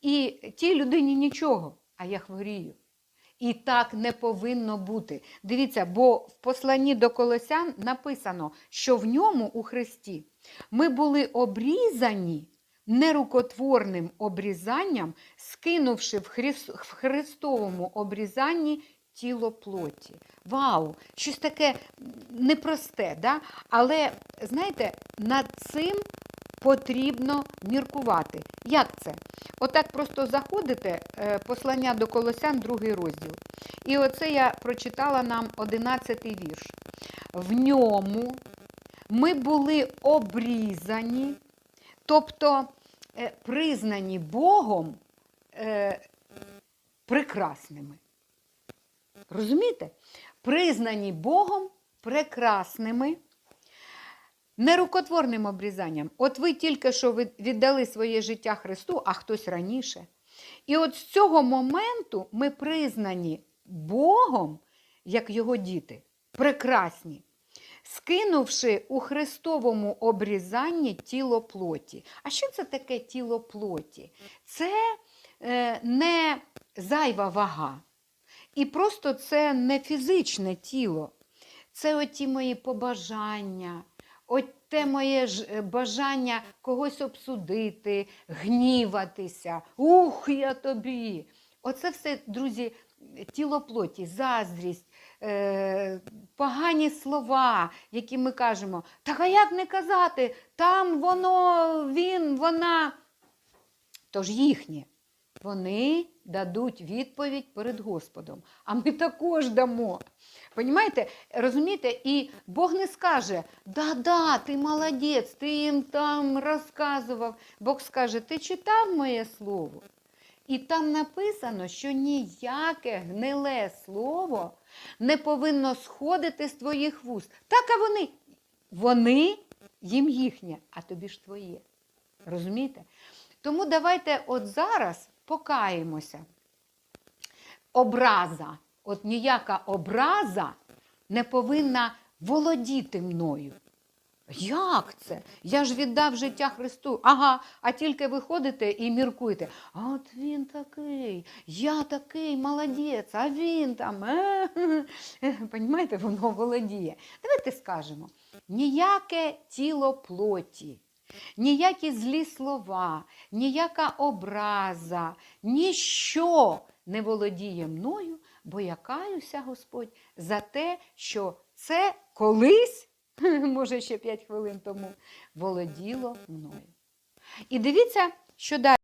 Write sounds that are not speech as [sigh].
І тій людині нічого, а я хворію. І так не повинно бути. Дивіться, бо в посланні до Колосян написано, що в ньому у Христі ми були обрізані нерукотворним обрізанням, скинувши в, Хрис- в Христовому обрізанні тіло плоті. Вау! Щось таке непросте, да? але знаєте, над цим потрібно міркувати. Як це? Отак просто заходите, е, послання до Колосян, другий розділ. І оце я прочитала нам 11 вірш. В ньому ми були обрізані, тобто е, признані Богом е, прекрасними. Розумієте? Признані Богом прекрасними. Нерукотворним обрізанням. От ви тільки що віддали своє життя Христу, а хтось раніше. І от з цього моменту ми признані Богом, як його діти, прекрасні, скинувши у Христовому обрізанні тіло плоті. А що це таке тіло плоті? Це е, не зайва вага. І просто це не фізичне тіло. Це оті мої побажання, от те моє е, бажання когось обсудити, гніватися. Ух, я тобі. Оце все, друзі, тіло плоті, заздрість, е, погані слова, які ми кажемо. Так а як не казати? Там воно, він, вона. Тож їхнє. Вони дадуть відповідь перед Господом. А ми також дамо. Понімаєте? Розумієте? І Бог не скаже: да-да, ти молодець, ти їм там розказував. Бог скаже, ти читав моє слово? І там написано, що ніяке гниле слово не повинно сходити з твоїх вуст. Так, а вони, вони їм їхнє, а тобі ж твоє. Розумієте? Тому давайте от зараз покаємося. Образа, от ніяка образа не повинна володіти мною. Як це? Я ж віддав життя Христу. Ага, а тільки ви ходите і міркуєте. А от він такий, я такий молодець, а він там. Е, [laughs] Понімаєте, воно володіє. Давайте скажемо: ніяке тіло плоті, ніякі злі слова, ніяка образа, ніщо не володіє мною, бо я каюся, Господь, за те, що це колись, [laughs] може ще 5 хвилин тому, володіло мною. І дивіться, що далі.